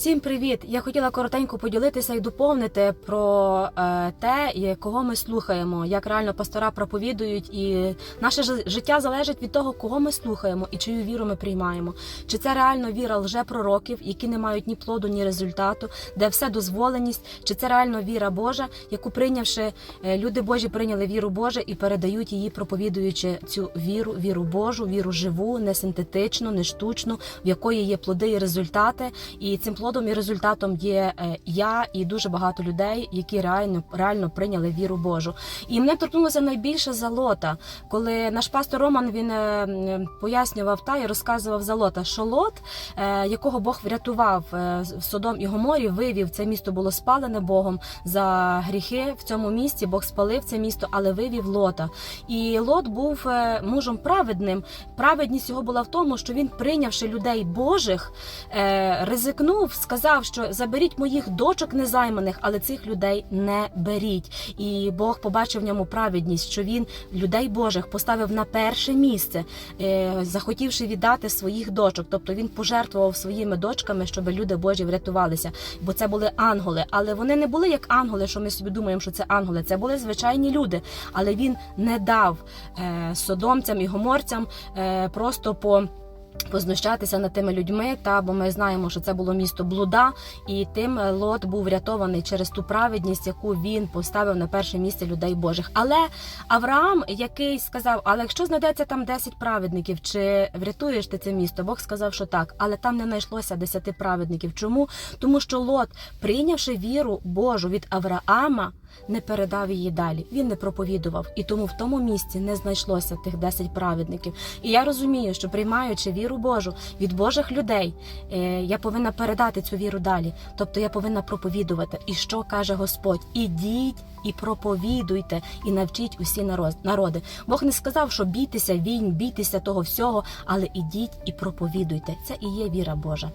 Всім привіт! Я хотіла коротенько поділитися і доповнити про е, те, кого ми слухаємо, як реально пастора проповідують, і наше жи- життя залежить від того, кого ми слухаємо і чию віру ми приймаємо. Чи це реально віра лжепророків, які не мають ні плоду, ні результату, де все дозволеність, чи це реально віра Божа, яку прийнявши е, люди Божі прийняли віру Божу і передають її, проповідуючи цю віру, віру Божу, віру живу, не синтетичну, не штучну, в якої є плоди і результати. І цим плодом і результатом є е, я і дуже багато людей, які реально реально прийняли віру Божу. І мене торкнулося найбільше за лота, коли наш пастор Роман він е, пояснював та і розказував за лота, що лот, е, якого Бог врятував в Содом і Гоморі, вивів це місто було спалене Богом за гріхи в цьому місті. Бог спалив це місто, але вивів лота. І лот був мужем праведним. Праведність його була в тому, що він, прийнявши людей Божих, ризикнув, сказав, що заберіть моїх дочок незайманих, але цих людей не беріть. І Бог побачив в ньому праведність, що він людей Божих поставив на перше місце, е, захотівши віддати своїх дочок. Тобто він пожертвував своїми дочками, щоб люди Божі врятувалися. Бо це були ангели, але вони не були як ангели, що ми собі думаємо, що це ангели. Це були звичайні люди. Але він не дав е, содомцям і гоморцям е, просто по. Познущатися над тими людьми, та бо ми знаємо, що це було місто блуда, і тим е, лот був врятований через ту праведність, яку він поставив на перше місце людей Божих. Але Авраам, який сказав: Але якщо знайдеться там 10 праведників, чи врятуєш ти це місто? Бог сказав, що так, але там не знайшлося 10 праведників. Чому? Тому що Лот, прийнявши віру Божу від Авраама, не передав її далі. Він не проповідував, і тому в тому місці не знайшлося тих 10 праведників. І я розумію, що приймаючи віру Божу від Божих людей, е, я повинна передати цю віру далі. Тобто я повинна проповідувати. І що каже Господь? Ідіть і проповідуйте, і навчіть усі народи. Бог не сказав, що бійтеся війн, бійтеся того всього, але ідіть і проповідуйте. Це і є віра Божа.